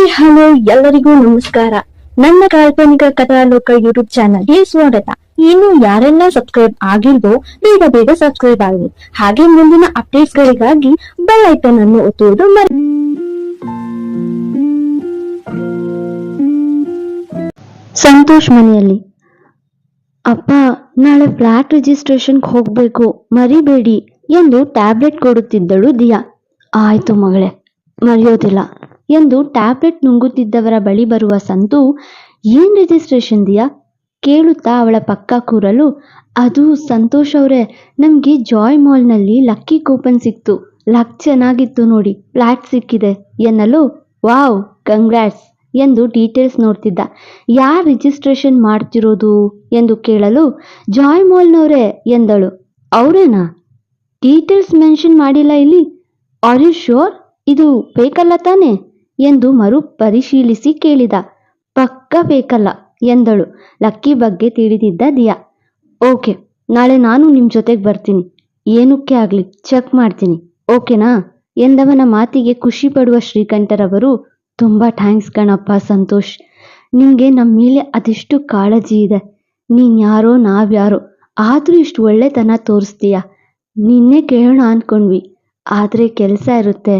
Hi, hello, ಎಲ್ಲರಿಗೂ ನಮಸ್ಕಾರ. ನನ್ನ ಕಾಲ್ಪನಿಕ ಕಥಾಲೋಕ ಯೂಟ್ಯೂಬ್ ಚಾನಲ್ಗೆ ಸ್ವಾಗತ. ಇನ್ನು ಯಾರೆಲ್ಲ ಸಬ್ಸ್ಕ್ರೈಬ್ ಆಗಿಲ್ವೋ, ಬೇಗ ಬೇಗ ಸಬ್ಸ್ಕ್ರೈಬ್ ಆಗಿ ಹಾಗೆ ಮುಂದಿನ ಅಪ್ಡೇಟ್ಸ್ ಗಳಿಗಾಗಿ ಬೆಲ್ ಐಕನ್ ಅನ್ನು ಒತ್ತುವುದು ಮರೆ ಸಂತೋಷ್ ಮನೆಯಲ್ಲಿ. ಅಪ್ಪ, ನಾಳೆ ಫ್ಲಾಟ್ ರಿಜಿಸ್ಟ್ರೇಷನ್ಗೆ ಹೋಗ್ಬೇಕು. ಮರಿಬೇಡಿ ಎಂದು ಟ್ಯಾಬ್ಲೆಟ್ ಕೊಡುತ್ತಿದ್ದಳು ದಿಯಾ. ಆಯ್ತು ಮಗಳೇ, ಮರೆಯೋದಿಲ್ಲ. ಎಂದು ಟ್ಯಾಬ್ಲೆಟ್ ನುಂಗುತ್ತಿದ್ದವರ ಬಳಿ ಬರುವ ಸಂತು, ಏನ್ ರಿಜಿಸ್ಟ್ರೇಷನ್ ದಿಯಾ? ಕೇಳುತ್ತಾ ಅವಳ ಪಕ್ಕ ಕೂರಲು, ಅದು ಸಂತೋಷ್ ಅವರೇ, ನಮಗೆ ಜಾಯ್ ಮಾಲ್ನಲ್ಲಿ ಲಕ್ಕಿ ಕೂಪನ್ ಸಿಕ್ತು. ಲಕ್ ಚೆನ್ನಾಗಿತ್ತು ನೋಡಿ ಫ್ಲ್ಯಾಟ್ ಸಿಕ್ಕಿದೆ ಎನ್ನಲು, ವಾವ್ ಕಂಗ್ರಾಟ್ಸ್ ಎಂದು ಡೀಟೇಲ್ಸ್ ನೋಡ್ತಿದ್ದ. ಯಾರು ರಿಜಿಸ್ಟ್ರೇಷನ್ ಮಾಡ್ತಿರೋದು? ಎಂದು ಕೇಳಲು ಜಾಯ್ ಮಾಲ್ನವರೇ ಎಂದಳು. ಅವರೇನಾ? ಡೀಟೇಲ್ಸ್ ಮೆನ್ಷನ್ ಮಾಡಿಲ್ಲ ಇಲ್ಲಿ. ಆರ್ ಯು ಶೋರ್ ಇದು ಬೇಕಲ್ಲ ತಾನೆ? ಎಂದು ಮರು ಪರಿಶೀಲಿಸಿ ಕೇಳಿದ. ಪಕ್ಕ ಬೇಕಲ್ಲ ಎಂದಳು. ಲಕ್ಕಿ ಬಗ್ಗೆ ತಿಳಿದಿದ್ದ ದಿಯಾ. ಓಕೆ, ನಾಳೆ ನಾನು ನಿಮ್ ಜೊತೆಗೆ ಬರ್ತೀನಿ. ಏನಕ್ಕೆ ಆಗ್ಲಿ, ಚೆಕ್ ಮಾಡ್ತೀನಿ. ಓಕೆನಾ? ಎಂದವನ ಮಾತಿಗೆ ಖುಷಿ ಪಡುವ ಶ್ರೀಕಂಠರವರು ತುಂಬಾ ಥ್ಯಾಂಕ್ಸ್ ಕಣಪ್ಪ ಸಂತೋಷ್. ನಿಮ್ಗೆ ನಮ್ಮ ಮೇಲೆ ಅದೆಷ್ಟು ಕಾಳಜಿ ಇದೆ. ನೀನ್ ಯಾರೋ, ನಾವ್ಯಾರೋ, ಆದ್ರೂ ಇಷ್ಟು ಒಳ್ಳೆತನ ತೋರಿಸ್ತೀಯ? ನಿನ್ನೆ ಕೇಳೋಣ ಅನ್ಕೊಂಡ್ವಿ. ಆದ್ರೆ ಕೆಲಸ ಇರುತ್ತೆ.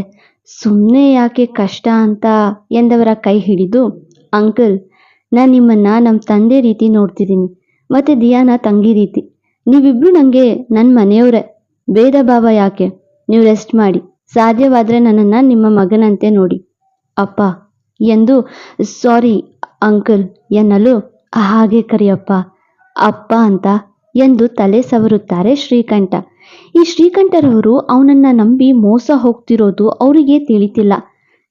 ಸುಮ್ಮನೆ ಯಾಕೆ ಕಷ್ಟ ಅಂತ ಎಂದವರ ಕೈ ಹಿಡಿದು, ಅಂಕಲ್ ನಾನು ನಿಮ್ಮನ್ನ ನಮ್ಮ ತಂದೆ ರೀತಿ ನೋಡ್ತಿದ್ದೀನಿ, ಮತ್ತೆ ದಿಯಾನ ತಂಗಿ ರೀತಿ. ನೀವಿಬ್ರು ನನಗೆ ನನ್ನ ಮನೆಯವರೇ. ಭೇದ ಭಾವ ಯಾಕೆ? ನೀವು ರೆಸ್ಟ್ ಮಾಡಿ. ಸಾಧ್ಯವಾದರೆ ನನ್ನನ್ನು ನಿಮ್ಮ ಮಗನಂತೆ ನೋಡಿ. ಅಪ್ಪ, ಎಂದು, ಸಾರಿ, ಅಂಕಲ್, ಎನ್ನಲು, ಹಾಗೆ ಕರಿಯಪ್ಪ, ಅಪ್ಪ, ಅಂತ ಎಂದು ತಲೆ ಸವರುತ್ತಾರೆ ಶ್ರೀಕಂಠ. ಈ ಶ್ರೀಕಂಠರವರು ಅವನನ್ನ ನಂಬಿ ಮೋಸ ಹೋಗ್ತಿರೋದು ಅವರಿಗೆ ತಿಳಿತಿಲ್ಲ.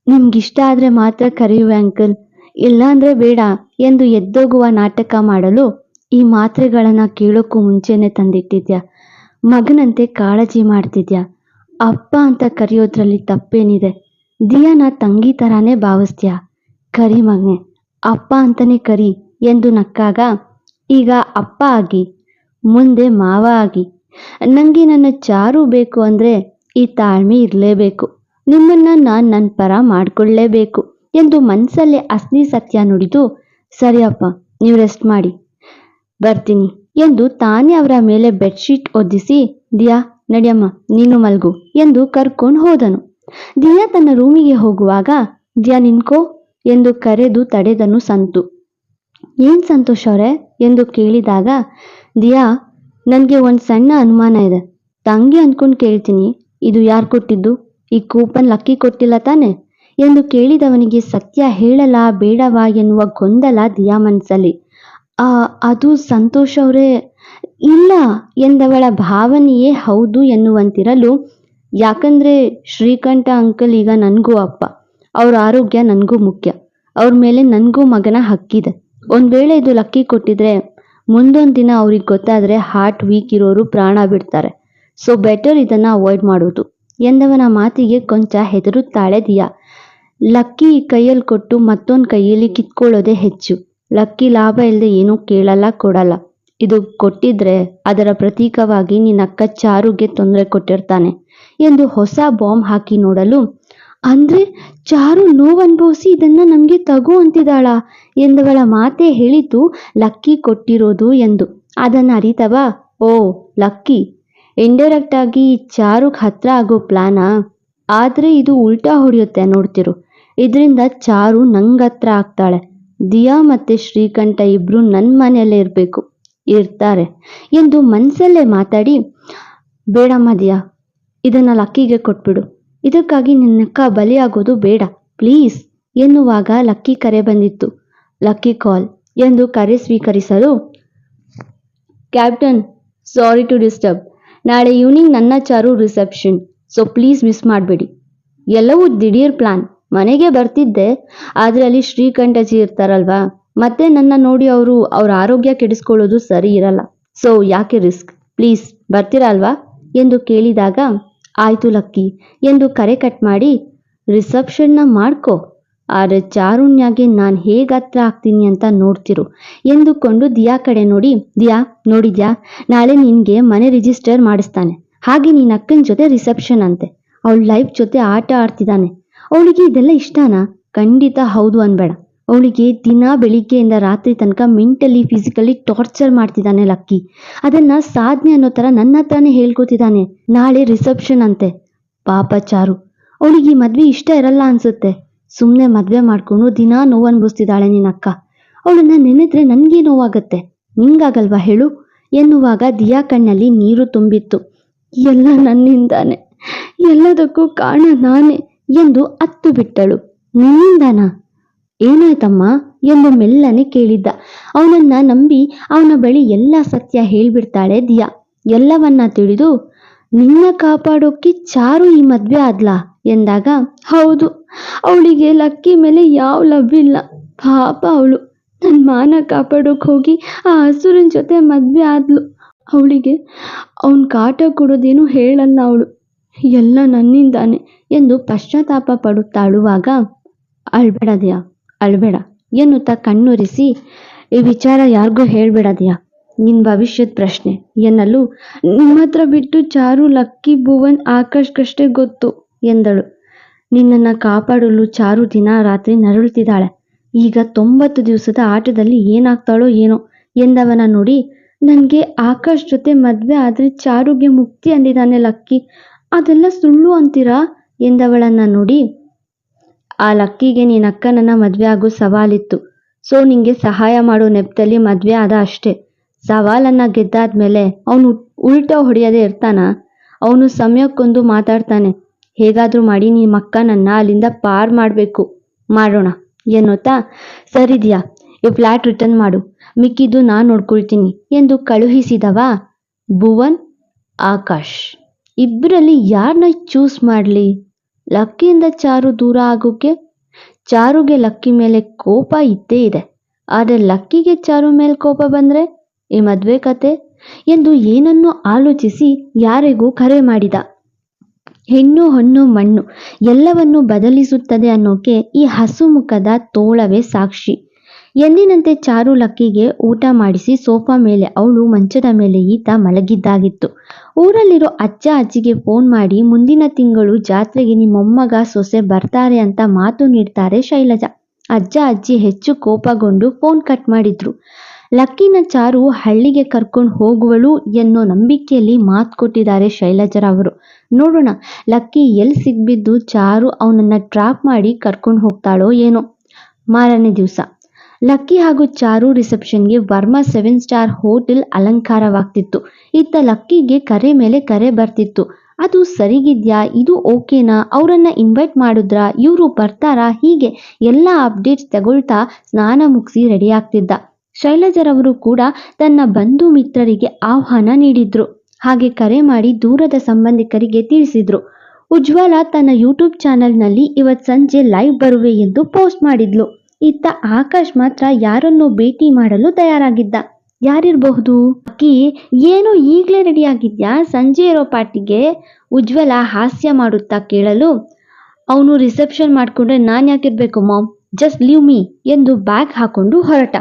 ನಿಮ್ಗಿಷ್ಟ ಆದ್ರೆ ಮಾತ್ರ ಕರೆಯುವೆ ಅಂಕಲ್. ಇಲ್ಲಾಂದ್ರೆ ಬೇಡ ಎಂದು ಎದ್ದೋಗುವ ನಾಟಕ ಮಾಡಲು ಈ ಮಾತ್ರೆಗಳನ್ನ ಕೇಳೋಕ್ಕೂ ಮುಂಚೆನೆ ತಂದಿಟ್ಟಿದ್ಯಾ? ಮಗನಂತೆ ಕಾಳಜಿ ಮಾಡ್ತಿದ್ಯಾ? ಅಪ್ಪ ಅಂತ ಕರೆಯೋದ್ರಲ್ಲಿ ತಪ್ಪೇನಿದೆ. ದಿಯಾನ ತಂಗಿ ತರಾನೇ ಭಾವಿಸ್ತ್ಯಾ? ಕರಿ ಮಗನೆ, ಅಪ್ಪ ಅಂತಾನೆ ಕರಿ ಎಂದು ನಕ್ಕಾಗ, ಈಗ ಅಪ್ಪ ಆಗಿ, ಮುಂದೆ ಮಾವ ಆಗಿ ನನಗೆ ನನ್ನ ಚಾರು ಬೇಕು ಅಂದರೆ ಈ ತಾಳ್ಮೆ ಇರಲೇಬೇಕು. ನಿಮ್ಮನ್ನು ನಾನು ನನ್ನ ಪರ ಮಾಡ್ಕೊಳ್ಳಲೇಬೇಕು ಎಂದು ಮನಸ್ಸಲ್ಲೇ ಅಸ್ನಿ ಸತ್ಯ ನುಡಿದು, ಸರಿಯಪ್ಪ, ನೀವು ರೆಸ್ಟ್ ಮಾಡಿ, ಬರ್ತೀನಿ ಎಂದು ತಾನೇ ಅವರ ಮೇಲೆ ಬೆಡ್ಶೀಟ್ ಒದ್ದಿಸಿ ದಿಯಾ, ನಡಿಯಮ್ಮ, ನೀನು ಮಲ್ಗು ಎಂದು ಕರ್ಕೊಂಡು ಹೋದನು. ದಿಯಾ ತನ್ನ ರೂಮಿಗೆ ಹೋಗುವಾಗ, ದಿಯಾ ನಿನ್ಕೋ ಎಂದು ಕರೆದು ತಡೆದನು ಸಂತು. ಏನ್ ಸಂತೋಷ್ ಅವರೇ ಎಂದು ಕೇಳಿದಾಗ, ದಿಯಾ ನನಗೆ ಒಂದು ಸಣ್ಣ ಅನುಮಾನ ಇದೆ. ತಂಗಿ ಅನ್ಕೊಂಡ್ ಕೇಳ್ತೀನಿ, ಇದು ಯಾರು ಕೊಟ್ಟಿದ್ದು? ಈ ಕೂಪನ್ ಲಕ್ಕಿ ಕೊಟ್ಟಿಲ್ಲ ತಾನೆ? ಎಂದು ಕೇಳಿದವನಿಗೆ ಸತ್ಯ ಹೇಳಲ ಬೇಡವಾ ಎನ್ನುವ ಗೊಂದಲ ದಿಯಾ ಮನಸ್ಸಲ್ಲಿ ಆ, ಅದು ಸಂತೋಷ್ ಅವರೇ ಇಲ್ಲ ಎಂದವಳ ಭಾವನೆಯೇ ಹೌದು ಎನ್ನುವಂತಿರಲು, ಯಾಕಂದ್ರೆ ಶ್ರೀಕಂಠ ಅಂಕಲ್ ಈಗ ನನಗೂ ಅಪ್ಪ. ಅವ್ರ ಆರೋಗ್ಯ ನನಗೂ ಮುಖ್ಯ. ಅವ್ರ ಮೇಲೆ ನನಗೂ ಮಗನ ಹಕ್ಕಿದೆ. ಒಂದ್ ವೇಳೆ ಇದು ಲಕ್ಕಿ ಕೊಟ್ಟಿದ್ರೆ ಮುಂದೊಂದು ದಿನ ಅವ್ರಿಗೆ ಗೊತ್ತಾದ್ರೆ ಹಾರ್ಟ್ ವೀಕ್ ಇರೋರು ಪ್ರಾಣ ಬಿಡ್ತಾರೆ. ಸೊ ಬೆಟರ್ ಇದನ್ನ ಅವಾಯ್ಡ್ ಮಾಡೋದು. ಎಂದವನ ಮಾತಿಗೆ ಕೊಂಚ ಹೆದರುತ್ತಾಳೆ ದಿಯಾ. ಲಕ್ಕಿ ಕೈಯಲ್ಲಿ ಕೊಟ್ಟು ಮತ್ತೊಂದು ಕೈಯಲ್ಲಿ ಕಿತ್ಕೊಳ್ಳೋದೇ ಹೆಚ್ಚು. ಲಕ್ಕಿ ಲಾಭ ಇಲ್ಲದೆ ಏನೂ ಕೇಳಲ್ಲ, ಕೊಡಲ್ಲ. ಇದು ಕೊಟ್ಟಿದ್ರೆ ಅದರ ಪ್ರತೀಕವಾಗಿ ನಿನ್ನ ಅಕ್ಕ ಚಾರುಗೆ ತೊಂದರೆ ಕೊಟ್ಟಿರ್ತಾನೆ. ಎಂದು ಹೊಸ ಬಾಂಬ್ ಹಾಕಿ ನೋಡಲು ಅಂದ್ರೆ ಚಾರು ನೋವು ಅನುಭವಿಸಿ ಇದನ್ನ ನಮ್ಗೆ ತಗೋ ಅಂತಿದ್ದಾಳ ಎಂದವಳ ಮಾತೆ ಹೇಳಿತು ಲಕ್ಕಿ ಕೊಟ್ಟಿರೋದು ಎಂದು. ಅದನ್ನ ಅರಿತವ? ಓ, ಲಕ್ಕಿ. ಇಂಡೈರೆಕ್ಟ್ ಆಗಿ ಚಾರುಗ್ ಹತ್ರ ಆಗೋ ಪ್ಲಾನ? ಆದ್ರೆ ಇದು ಉಲ್ಟಾ ಹೊಡೆಯುತ್ತೆ ನೋಡ್ತಿರು. ಇದರಿಂದ ಚಾರು ನಂಗತ್ರ ಹತ್ರ ಆಗ್ತಾಳೆ. ದಿಯಾ ಮತ್ತೆ ಶ್ರೀಕಂಠ ಇಬ್ರು ನನ್ನ ಮನೆಯಲ್ಲೇ ಇರಬೇಕು, ಇರ್ತಾರೆ ಎಂದು ಮನ್ಸಲ್ಲೇ ಮಾತಾಡಿ, ಬೇಡಮ್ಮ ದಿಯಾ, ಇದನ್ನ ಲಕ್ಕಿಗೆ ಕೊಟ್ಬಿಡು. ಇದಕ್ಕಾಗಿ ನಿನ್ನಕ್ಕ ಬಲಿಯಾಗೋದು ಬೇಡ. ಪ್ಲೀಸ್, ಎನ್ನುವಾಗ ಲಕ್ಕಿ ಕರೆ ಬಂದಿತ್ತು. ಲಕ್ಕಿ ಕಾಲ್, ಎಂದು ಕರೆ ಸ್ವೀಕರಿಸಲು. Captain, sorry to disturb. ನಾಳೆ ಈವ್ನಿಂಗ್ ನನ್ನ Charu reception, so please miss ಮಾಡಬೇಡಿ. ಎಲ್ಲವೂ ದಿಢೀರ್ ಪ್ಲಾನ್. ಮನೆಗೆ ಬರ್ತಿದ್ದೆ ಆದರೆ ಶ್ರೀಕಂಠಜಿ ಇರ್ತಾರಲ್ವಾ? ಮತ್ತೆ ನನ್ನ ನೋಡಿ ಅವರು ಅವ್ರ ಆರೋಗ್ಯ ಕೆಡಿಸ್ಕೊಳ್ಳೋದು ಸರಿ ಇರಲ್ಲ. ಸೊ ಯಾಕೆ ರಿಸ್ಕ್? ಪ್ಲೀಸ್ ಬರ್ತೀರಾ ಅಲ್ವಾ? ಎಂದು ಕೇಳಿದಾಗ ಆಯ್ತು ಲಕ್ಕಿ ಎಂದು ಕರೆ ಕಟ್ ಮಾಡಿ ರಿಸೆಪ್ಷನ್ನ ಮಾಡ್ಕೋ, ಆದ್ರೆ ಚಾರುಣ್ಯಾಗೆ ನಾನು ಹೇಗೆ ಹತ್ರ ಆಗ್ತೀನಿ ಅಂತ ನೋಡ್ತಿರು ಎಂದುಕೊಂಡು ದಿಯಾ ಕಡೆ ನೋಡಿ, ದಿಯಾ ನೋಡಿದ್ಯಾ ನಾಳೆ ನಿನ್ಗೆ ಮನೆ ರಿಜಿಸ್ಟರ್ ಮಾಡಿಸ್ತಾನೆ. ಹಾಗೆ ನಿನ್ನ ಅಕ್ಕನ ಜೊತೆ ರಿಸೆಪ್ಷನ್ ಅಂತೆ. ಅವಳ ಲೈಫ್ ಜೊತೆ ಆಟ ಆಡ್ತಿದ್ದಾನೆ ಅವಳಿಗೆ ಇದೆಲ್ಲ ಇಷ್ಟನಾ? ಖಂಡಿತ ಹೌದು ಅನ್ಬೇಡ. ಅವಳಿಗೆ ದಿನ ಬೆಳಿಗ್ಗೆಯಿಂದ ರಾತ್ರಿ ತನಕ ಮೆಂಟಲಿ, ಫಿಸಿಕಲಿ ಟಾರ್ಚರ್ ಮಾಡ್ತಿದ್ದಾನೆ ಲಕ್ಕಿ. ಅದನ್ನ ಸಾಧನೆ ಅನ್ನೋ ಥರ ನನ್ನ ಹತ್ರನೇ ಹೇಳ್ಕೊತಿದ್ದಾನೆ. ನಾಳೆ ರಿಸೆಪ್ಷನ್ ಅಂತೆ. ಪಾಪ ಚಾರು. ಅವಳಿಗೆ ಈ ಮದ್ವೆ ಇಷ್ಟ ಇರಲ್ಲ ಅನ್ಸುತ್ತೆ. ಸುಮ್ಮನೆ ಮದ್ವೆ ಮಾಡ್ಕೊಂಡು ದಿನ ನೋವು ಅನ್ಭವಿಸ್ತಿದ್ದಾಳೆ ನಿನ್ನ ಅಕ್ಕ. ಅವಳನ್ನ ನೆನೆದ್ರೆ ನನಗೆ ನೋವಾಗತ್ತೆ. ನಿಂಗಾಗಲ್ವಾ ಹೇಳು? ಎನ್ನುವಾಗ ದಿಯಾ ಕಣ್ಣಲ್ಲಿ ನೀರು ತುಂಬಿತ್ತು. ಎಲ್ಲ ನನ್ನಿಂದಾನೆ. ಎಲ್ಲದಕ್ಕೂ ಕಾರಣ ನಾನೇ ಎಂದು ಅತ್ತು ಬಿಟ್ಟಳು. ನಿನ್ನಿಂದಾನ? ಏನಾಯ್ತಮ್ಮ ಎಂದು ಮೆಲ್ಲನೆ ಕೇಳಿದ್ದ. ಅವನನ್ನ ನಂಬಿ ಅವನ ಬಳಿ ಎಲ್ಲ ಸತ್ಯ ಹೇಳ್ಬಿಡ್ತಾಳೆ ದಿಯಾ. ಎಲ್ಲವನ್ನ ತಿಳಿದು, ನಿನ್ನ ಕಾಪಾಡೋಕೆ ಚಾರು ಈ ಮದ್ವೆ ಆದ್ಲಾ? ಎಂದಾಗ, ಹೌದು, ಅವಳಿಗೆ ಲಕ್ಕಿ ಮೇಲೆ ಯಾವ ಲವ್ ಇಲ್ಲ. ಪಾಪ ಅವಳು. ನನ್ನ ಮಾನ ಕಾಪಾಡೋಕೆ ಹೋಗಿ ಆ ಹಸುರಿನ ಜೊತೆ ಮದ್ವೆ ಆದ್ಲು. ಅವಳಿಗೆ, ಅವನ್ ಕಾಟ ಕೊಡೋದೇನು ಹೇಳಲ್ಲ ಅವಳು. ಎಲ್ಲ ನನ್ನಿಂದಾನೆ ಎಂದು ಪಶ್ಚಾತ್ತಾಪ ಪಡುತ್ತಾಳುವಾಗ ಅಳ್ಬೇಡದ್ಯಾ ಅಳ್ಬೇಡ. ಎನ್ನುತ್ತಾ ಕಣ್ಣುರಿಸಿ, ಈ ವಿಚಾರ ಯಾರಿಗೂ ಹೇಳ್ಬೇಡದ್ಯಾ? ನಿನ್ ಭವಿಷ್ಯದ ಪ್ರಶ್ನೆ. ಎನ್ನಲು ನಿಮ್ಮ ಹತ್ರ ಬಿಟ್ಟು ಚಾರು ಲಕ್ಕಿ ಭುವನ್ ಆಕಾಶ್ಗಷ್ಟೇ ಗೊತ್ತು ಎಂದಳು. ನಿನ್ನನ್ನು ಕಾಪಾಡಲು ಚಾರು ದಿನ ರಾತ್ರಿ ನರಳುತ್ತಿದ್ದಾಳೆ ಈಗ ತೊಂಬತ್ತು ದಿವಸದ ಆಟದಲ್ಲಿ ಏನಾಗ್ತಾಳೋ ಏನೋ ಎಂದವನ ನೋಡಿ, ನನಗೆ ಆಕಾಶ್ ಜೊತೆ ಮದ್ವೆ ಆದ್ರೆ ಚಾರುಗೆ ಮುಕ್ತಿ ಅಂದಿದ್ದಾನೆ ಲಕ್ಕಿ. ಅದೆಲ್ಲ ಸುಳ್ಳು ಅಂತೀರಾ? ಎಂದವಳನ್ನ ನೋಡಿ ಆ ಲಕ್ಕಿಗೆ ನಿನ್ನ ಅಕ್ಕನನ್ನ ಮದ್ವೆ ಆಗೋ ಸವಾಲಿತ್ತು. ಸೊ ನಿಂಗೆ ಸಹಾಯ ಮಾಡೋ ನೆಪದಲ್ಲಿ ಮದ್ವೆ ಆದ ಅಷ್ಟೇ. ಸವಾಲನ್ನ ಗೆದ್ದಾದ್ಮೇಲೆ ಅವನು ಉಲ್ಟಾ ಹೊಡೆಯದೇ ಇರ್ತಾನ? ಅವನು ಸಮಯಕ್ಕೊಂದು ಮಾತಾಡ್ತಾನೆ. ಹೇಗಾದ್ರೂ ಮಾಡಿ ನಿಮ್ಮ ಅಕ್ಕನನ್ನ ಅಲ್ಲಿಂದ ಪಾರ್ ಮಾಡಬೇಕು. ಮಾಡೋಣ. ಎನ್ನುತ್ತಾ ಸರಿದೆಯಾ ಈ ಫ್ಲ್ಯಾಟ್ ರಿಟರ್ನ್ ಮಾಡು. ಮಿಕ್ಕಿದ್ದು ನಾನು ನೋಡ್ಕೊಳ್ತೀನಿ ಎಂದು ಕಳುಹಿಸಿದವ ಭುವನ್ ಆಕಾಶ್. ಇಬ್ಬರಲ್ಲಿ ಯಾರನ್ನ ಚೂಸ್ ಮಾಡಲಿ? ಲಕ್ಕಿಯಿಂದ ಚಾರು ದೂರ ಆಗೋಕೆ, ಚಾರುಗೆ ಲಕ್ಕಿ ಮೇಲೆ ಕೋಪ ಇದ್ದೇ ಇದೆ. ಆದರೆ ಲಕ್ಕಿಗೆ ಚಾರು ಮೇಲೆ ಕೋಪ ಬಂದ್ರೆ ಈ ಮದುವೆ ಕತೆ ಎಂದು ಏನನ್ನು ಆಲೋಚಿಸಿ ಯಾರಿಗೂ ಕರೆ ಮಾಡಿದ. ಹೆಣ್ಣು ಹಣ್ಣು ಮಣ್ಣು ಎಲ್ಲವನ್ನೂ ಬದಲಿಸುತ್ತದೆ ಅನ್ನೋಕೆ ಈ ಹಸುಮುಖದ ತೋಳವೇ ಸಾಕ್ಷಿ. ಎಂದಿನಂತೆ ಚಾರು ಲಕ್ಕಿಗೆ ಊಟ ಮಾಡಿಸಿ ಸೋಫಾ ಮೇಲೆ ಅವಳು ಮಂಚದ ಮೇಲೆ ಈತ ಮಲಗಿದ್ದಾಗಿತ್ತು. ಊರಲ್ಲಿರೋ ಅಜ್ಜ ಅಜ್ಜಿಗೆ ಫೋನ್ ಮಾಡಿ, ಮುಂದಿನ ತಿಂಗಳು ಜಾತ್ರೆಗೆ ನಿಮ್ಮ ಮೊಮ್ಮಗ ಸೊಸೆ ಬರ್ತಾರೆ ಅಂತ ಮಾತು ನೀಡ್ತಾರೆ ಶೈಲಜಾ. ಅಜ್ಜ ಅಜ್ಜಿ ಹೆಚ್ಚು ಕೋಪಗೊಂಡು ಫೋನ್ ಕಟ್ ಮಾಡಿದ್ರು. ಲಕ್ಕಿನ ಚಾರು ಹಳ್ಳಿಗೆ ಕರ್ಕೊಂಡು ಹೋಗುವಳು ಎನ್ನೋ ನಂಬಿಕೆಯಲ್ಲಿ ಮಾತು ಕೊಟ್ಟಿದ್ದಾರೆ ಶೈಲಜರವರು. ನೋಡೋಣ, ಲಕ್ಕಿ ಎಲ್ಲಿ ಸಿಗ್ಬಿದ್ದು ಚಾರು ಅವನನ್ನ ಟ್ರಾಪ್ ಮಾಡಿ ಕರ್ಕೊಂಡು ಹೋಗ್ತಾಳೋ ಏನೋ. ಮಾರನೇ ದಿವಸ. ಲಕ್ಕಿ ಹಾಗೂ ಚಾರು ರಿಸೆಪ್ಷನ್ಗೆ ವರ್ಮಾ ಸೆವೆನ್ ಸ್ಟಾರ್ ಹೋಟೆಲ್ ಅಲಂಕಾರವಾಗ್ತಿತ್ತು. ಇತ್ತ ಲಕ್ಕಿಗೆ ಕರೆ ಮೇಲೆ ಕರೆ ಬರ್ತಿತ್ತು. ಅದು ಸರಿಗಿದ್ಯಾ, ಇದು ಓಕೆನಾ, ಅವರನ್ನ ಇನ್ವೈಟ್ ಮಾಡಿದ್ರಾ, ಇವರು ಬರ್ತಾರಾ, ಹೀಗೆ ಎಲ್ಲ ಅಪ್ಡೇಟ್ಸ್ ತಗೊಳ್ತಾ ಸ್ನಾನ ಮುಗಿಸಿ ರೆಡಿ ಆಗ್ತಿದ್ದ ಶೈಲಜರವರು ಕೂಡ ತನ್ನ ಬಂಧು ಮಿತ್ರರಿಗೆ ಆಹ್ವಾನ ನೀಡಿದ್ರು. ಹಾಗೆ ಕರೆ ಮಾಡಿ ದೂರದ ಸಂಬಂಧಿಕರಿಗೆ ತಿಳಿಸಿದ್ರು. ಉಜ್ವಲ ತನ್ನ ಯೂಟ್ಯೂಬ್ ಚಾನೆಲ್ನಲ್ಲಿ ಇವತ್ತು ಸಂಜೆ ಲೈವ್ ಬರುವೆ ಎಂದು ಪೋಸ್ಟ್ ಮಾಡಿದ್ಲು. ಇತ್ತ ಆಕಾಶ್ ಮಾತ್ರ ಯಾರನ್ನು ಭೇಟಿ ಮಾಡಲು ತಯಾರಾಗಿದ್ದ. ಯಾರಿರಬಹುದು? ಅಕ್ಕಿ, ಏನು ಈಗಲೇ ರೆಡಿಯಾಗಿದ್ಯಾ? ಸಂಜೆ ಇರೋ ಪಾರ್ಟಿಗೆ ಉಜ್ವಲ ಹಾಸ್ಯ ಮಾಡುತ್ತಾ ಕೇಳಲು. ಅವನು ರಿಸೆಪ್ಷನ್ ಮಾಡಿಕೊಂಡ್ರೆ ನಾನು ಯಾಕಿರ್ಬೇಕು ಮಾಮ್? ಜಸ್ಟ್ ಲೀವ್ ಮೀ ಎಂದು ಬ್ಯಾಗ್ ಹಾಕೊಂಡು ಹೊರಟ.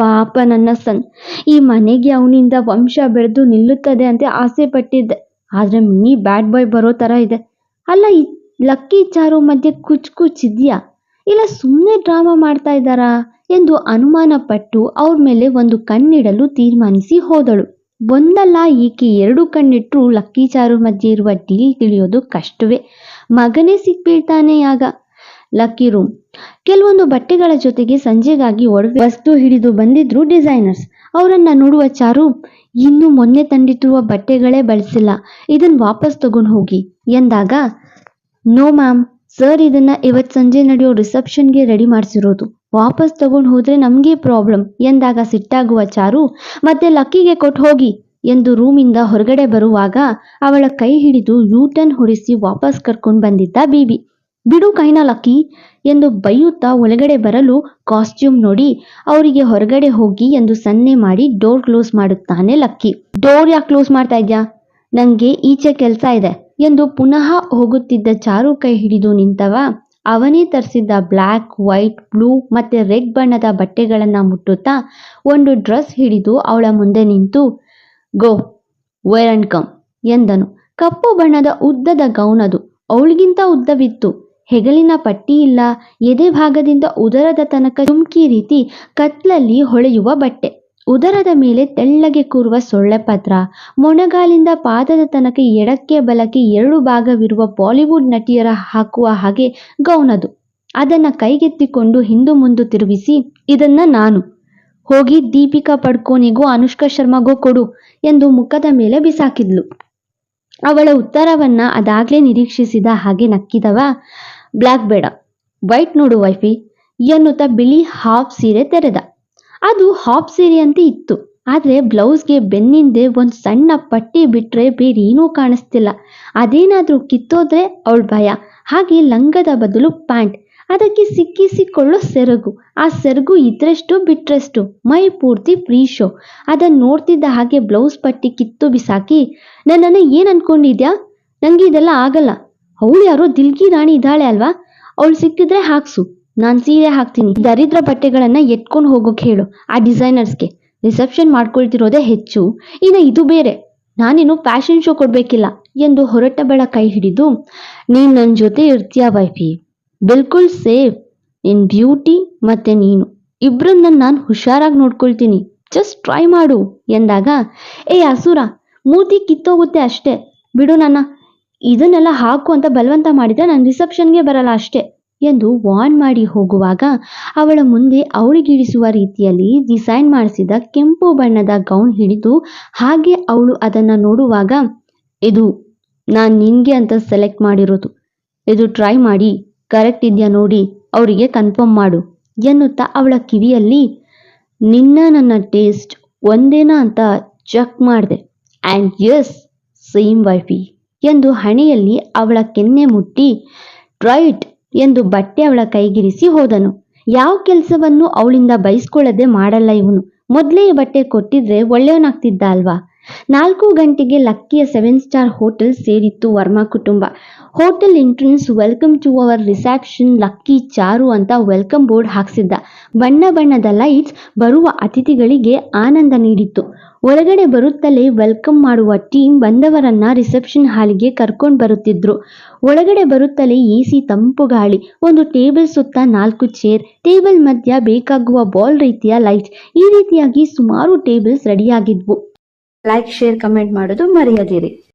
ಪಾಪ ನನ್ನ ಸನ್, ಈ ಮನೆಗೆ ಅವನಿಂದ ವಂಶ ಬೆಳೆದು ನಿಲ್ಲುತ್ತದೆ ಅಂತ ಆಸೆ ಪಟ್ಟಿದ್ದೆ. ಆದ್ರೆ ಮಿನಿ ಬ್ಯಾಡ್ ಬಾಯ್ ಬರೋ ಥರ ಇದೆ. ಅಲ್ಲ ಲಕ್ಕಿ ಚಾರು ಮಧ್ಯೆ ಕುಚ್ ಕುಚ್ ಇದೆಯಾ? ಇಲ್ಲ ಸುಮ್ಮನೆ ಡ್ರಾಮಾ ಮಾಡ್ತಾ ಇದ್ದಾರಾ ಎಂದು ಅನುಮಾನ ಪಟ್ಟು ಅವ್ರ ಮೇಲೆ ಒಂದು ಕಣ್ಣಿಡಲು ತೀರ್ಮಾನಿಸಿ ಹೋದಳು. ಒಂದಲ್ಲ ಈಕೆ ಎರಡು ಕಣ್ಣಿಟ್ರು ಲಕ್ಕಿ ಚಾರು ಮಧ್ಯೆ ಇರುವ ಡೀಲ್ ತಿಳಿಯೋದು ಕಷ್ಟವೇ. ಮಗನೇ ಸಿಕ್ಬೀಳ್ತಾನೆ ಆಗ. ಲಕ್ಕಿ ರೂಮ್ ಕೆಲವೊಂದು ಬಟ್ಟೆಗಳ ಜೊತೆಗೆ ಸಂಜೆಗಾಗಿ ಒಡವೆ ವಸ್ತು ಹಿಡಿದು ಬಂದಿದ್ರು ಡಿಸೈನರ್ಸ್. ಅವರನ್ನ ನೋಡುವ ಚಾರು ಇನ್ನು ಮೊನ್ನೆ ತಂದಿಟ್ಟಿರುವ ಬಟ್ಟೆಗಳೇ ಬಳಸಿಲ್ಲ ಇದನ್ನ ವಾಪಸ್ ತಗೊಂಡು ಹೋಗಿ ಎಂದಾಗ, ನೋ ಮ್ಯಾಮ್ ಸರ್, ಇದನ್ನ ಇವತ್ ಸಂಜೆ ನಡೆಯೋ ರಿಸೆಪ್ಷನ್ಗೆ ರೆಡಿ ಮಾಡಿಸಿರೋದು. ವಾಪಸ್ ತಗೊಂಡು ಹೋದ್ರೆ ನಮಗೆ ಪ್ರಾಬ್ಲಮ್ ಎಂದಾಗ ಸಿಟ್ಟಾಗುವ ಚಾರು, ಮತ್ತೆ ಲಕ್ಕಿಗೆ ಕೊಟ್ಟು ಹೋಗಿ ಎಂದು ರೂಮಿಂದ ಹೊರಗಡೆ ಬರುವಾಗ ಅವಳ ಕೈ ಹಿಡಿದು ಯೂಟರ್ನ್ ಹೊಡಿಸಿ ವಾಪಸ್ ಕರ್ಕೊಂಡು ಬಂದಿದ್ದ ಬೀಬಿ. ಬಿಡು ಕೈನ ಲಕ್ಕಿ ಎಂದು ಬೈಯುತ್ತಾ ಒಳಗಡೆ ಬರಲು ಕಾಸ್ಟ್ಯೂಮ್ ನೋಡಿ ಅವರಿಗೆ ಹೊರಗಡೆ ಹೋಗಿ ಎಂದು ಸನ್ನೆ ಮಾಡಿ ಡೋರ್ ಕ್ಲೋಸ್ ಮಾಡುತ್ತಾನೆ ಲಕ್ಕಿ. ಡೋರ್ ಯಾಕೆ ಕ್ಲೋಸ್ ಮಾಡ್ತಾ ಇದ್ಯಾ? ನಂಗೆ ಈಚೆ ಕೆಲಸ ಇದೆ. ಎಂದು ಪುನಃ ಹೋಗುತ್ತಿದ್ದ ಚಾರು ಕೈ ಹಿಡಿದು ನಿಂತವ, ಅವನೇ ತರಿಸಿದ್ದ ಬ್ಲ್ಯಾಕ್ ವೈಟ್, ಬ್ಲೂ ಮತ್ತೆ ರೆಡ್ ಬಣ್ಣದ ಬಟ್ಟೆಗಳನ್ನ ಮುಟ್ಟುತ್ತಾ ಒಂದು ಡ್ರೆಸ್ ಹಿಡಿದು ಅವಳ ಮುಂದೆ ನಿಂತು, ಗೋ, ವೇರ್ ಅಂಡ್ ಕಮ್ ಎಂದನು. ಕಪ್ಪು ಬಣ್ಣದ ಉದ್ದದ ಗೌನ್ ಅದು. ಅವಳಿಗಿಂತ ಉದ್ದವಿತ್ತು. ಹೆಗಲಿನ ಪಟ್ಟಿ ಇಲ್ಲ. ಎದೆ ಭಾಗದಿಂದ ಉದರದ ತನಕ ಚುಮ್ಕಿ ರೀತಿ ಕತ್ಲಲ್ಲಿ ಹೊಳೆಯುವ ಬಟ್ಟೆ. ಉದರದ ಮೇಲೆ ತೆಳ್ಳಗೆ ಕೂರುವ ಸೊಳ್ಳೆ ಪತ್ರ, ಮೊಣಗಾಲಿಂದ ಪಾದದ ತನಕ ಎಡಕ್ಕೆ ಬಲಕ್ಕೆ ಎರಡು ಭಾಗವಿರುವ ಬಾಲಿವುಡ್ ನಟಿಯರ ಹಾಕುವ ಹಾಗೆ ಗೌನದು. ಅದನ್ನ ಕೈಗೆತ್ತಿಕೊಂಡು ಹಿಂದು ಮುಂದು ತಿರುಗಿಸಿ, ಇದನ್ನ ನಾನು. ಹೋಗಿ ದೀಪಿಕಾ ಪಡ್ಕೋನಿಗೂ ಅನುಷ್ಕಾ ಶರ್ಮಾಗೋ ಕೊಡು ಎಂದು ಮುಖದ ಮೇಲೆ ಬಿಸಾಕಿದ್ಲು. ಅವಳ ಉತ್ತರವನ್ನ ಅದಾಗ್ಲೇ ನಿರೀಕ್ಷಿಸಿದ ಹಾಗೆ ನಕ್ಕಿದವ ಬ್ಲ್ಯಾಕ್ ಬೇಡ, ವೈಟ್ ನೋಡು ವೈಫಿ, ಎನ್ನುತ್ತಾ ಬಿಳಿ ಹಾಫ್ ಸೀರೆ ತೆರೆದ. ಅದು ಹಾಫ್ ಅಂತ ಇತ್ತು. ಆದ್ರೆ ಬ್ಲೌಸ್ಗೆ ಬೆನ್ನಿಂದೆ ಒಂದು ಸಣ್ಣ ಪಟ್ಟಿ ಬಿಟ್ರೆ ಏನೂ ಕಾಣಿಸ್ತಿಲ್ಲ. ಅದೇನಾದರೂ ಕಿತ್ತೋದ್ರೆ ಅವಳ ಭಯ. ಹಾಗೆ ಲಂಗದ ಬದಲು ಪ್ಯಾಂಟ್. ಅದಕ್ಕೆ ಸಿಕ್ಕಿಸಿಕೊಳ್ಳೋ ಸೆರಗು. ಆ ಸೆರಗು ಇದ್ರಷ್ಟು ಬಿಟ್ರಷ್ಟು ಮೈ ಪೂರ್ತಿ ಫ್ರೀ ಶೋ ಅದನ್ನ ನೋಡ್ತಿದ್ದ ಹಾಗೆ ಬ್ಲೌಸ್ ಪಟ್ಟಿ ಕಿತ್ತು ಬಿಸಾಕಿ, ನನ್ನನ್ನು ಏನ್ ಅನ್ಕೊಂಡಿದ್ಯಾ? ನನಗೆ ಇದೆಲ್ಲ ಆಗಲ್ಲ. ಅವಳು ಯಾರೋ ದಿಲ್ಗಿ ರಾಣಿ ಇದ್ದಾಳೆ ಅಲ್ವಾ? ಅವಳು ಸಿಕ್ಕಿದ್ರೆ ಹಾಕ್ಸು. ನಾನ್ ಸೀರೆ ಹಾಕ್ತೀನಿ. ದರಿದ್ರ ಬಟ್ಟೆಗಳನ್ನ ಎತ್ಕೊಂಡು ಹೋಗೋಕ್ ಹೇಳು, ಆ ಡಿಸೈನರ್ಸ್ಗೆ. ರಿಸೆಪ್ಷನ್ ಮಾಡ್ಕೊಳ್ತಿರೋದೇ ಹೆಚ್ಚು. ಇನ್ನು ಇದು ಬೇರೆ. ನಾನೇನು ಫ್ಯಾಷನ್ ಶೋ ಕೊಡ್ಬೇಕಿಲ್ಲ ಎಂದು ಹೊರಟಬಳ ಕೈ ಹಿಡಿದು, ನೀನ್ ನನ್ನ ಜೊತೆ ಇರ್ತೀಯ ವೈಫಿ. ಬಿಲ್ಕುಲ್ ಸೇಫ್. ನಿನ್ ಬ್ಯೂಟಿ ಮತ್ತೆ ನೀನು. ಇಬ್ರನ್ನ ನಾನು ಹುಷಾರಾಗಿ ನೋಡ್ಕೊಳ್ತೀನಿ. ಜಸ್ಟ್ ಟ್ರೈ ಮಾಡು ಎಂದಾಗ ಏ ಅಸುರ, ಮೂತಿ ಕಿತ್ತೋಗುತ್ತೆ ಅಷ್ಟೇ. ಬಿಡು ನನ್ನ. ಇದನ್ನೆಲ್ಲ ಹಾಕು ಅಂತ ಬಲವಂತ ಮಾಡಿದ್ರೆ ನಾನು ರಿಸೆಪ್ಷನ್ಗೆ ಬರಲ್ಲ ಅಷ್ಟೇ. ಎಂದು ವಾರ್ನ್ ಮಾಡಿ ಹೋಗುವಾಗ ಅವಳ ಮುಂದೆ ಅವಳಿಗಿಳಿಸುವ ರೀತಿಯಲ್ಲಿ ಡಿಸೈನ್ ಮಾಡಿಸಿದ ಕೆಂಪು ಬಣ್ಣದ ಗೌನ್ ಹಿಡಿದು ಹಾಗೆ ಅವಳು ಅದನ್ನು ನೋಡುವಾಗ, ಇದು, ನಾನು ನಿನಗೆ ಅಂತ ಸೆಲೆಕ್ಟ್ ಮಾಡಿರೋದು. ಇದು ಟ್ರೈ ಮಾಡಿ ಕರೆಕ್ಟ್ ಇದೆಯಾ ನೋಡಿ, ಅವರಿಗೆ ಕನ್ಫರ್ಮ್ ಮಾಡು, ಎನ್ನುತ್ತಾ ಅವಳ ಕಿವಿಯಲ್ಲಿ, ನಿನ್ನ ನನ್ನ ಟೇಸ್ಟ್ ಒಂದೇನಾ ಅಂತ ಚೆಕ್ ಮಾಡಿದೆ. ಆ್ಯಂಡ್ ಯಸ್ ಸೇಮ್ ವೈಫಿ ಎಂದು ಹಣೆಯಲ್ಲಿ ಅವಳ ಕೆನ್ನೆ ಮುಟ್ಟಿ ರೈಟ್ ಎಂದು ಬಟ್ಟೆ ಅವಳ ಕೈಗಿರಿಸಿ ಹೋದನು. ಯಾವ ಕೆಲಸವನ್ನು ಅವಳಿಂದ ಬಯಸ್ಕೊಳ್ಳದೆ ಮಾಡಲ್ಲ ಇವನು. ಮೊದಲೇ ಬಟ್ಟೆ ಕೊಟ್ಟಿದ್ರೆ ಒಳ್ಳೆಯವನಾಗ್ತಿದ್ದ ಅಲ್ವಾ? ನಾಲ್ಕು ಗಂಟೆಗೆ ಲಕ್ಕಿಯ ಸೆವೆನ್ ಸ್ಟಾರ್ ಹೋಟೆಲ್ ಸೇರಿತ್ತು ವರ್ಮಾ ಕುಟುಂಬ. Hotel entrance welcome to our reception Lucky Charu ಅಂತ ವೆಲ್ಕಮ್ ಬೋರ್ಡ್ ಹಾಕ್ಸಿದ್ದ. ಬಣ್ಣ ಬಣ್ಣದ ಲೈಟ್ಸ್ ಬರುವ ಅತಿಥಿಗಳಿಗೆ ಆನಂದ ನೀಡಿತ್ತು. ಒಳಗಡೆ ಬರುತ್ತಲೇ ವೆಲ್ಕಮ್ ಮಾಡುವ ಟೀಮ್ ಬಂದವರನ್ನ ರಿಸೆಪ್ಷನ್ ಹಾಲಿಗೆ ಕರ್ಕೊಂಡು ಬರುತ್ತಿದ್ರು. ಒಳಗಡೆ ಬರುತ್ತಲೇ ಎಸಿ ತಂಪು ಗಾಳಿ, ಒಂದು ಟೇಬಲ್ ಸುತ್ತ ನಾಲ್ಕು ಚೇರ್, ಟೇಬಲ್ ಮಧ್ಯ ಬೇಕಾಗುವ ಬಾಲ್ ರೀತಿಯ ಲೈಟ್ಸ್ ಈ ರೀತಿಯಾಗಿ ಸುಮಾರು ಟೇಬಲ್ಸ್ ರೆಡಿಯಾಗಿದ್ವು. ಲೈಕ್ ಶೇರ್ ಕಮೆಂಟ್ ಮಾಡೋದು ಮರೆಯದಿರಿ.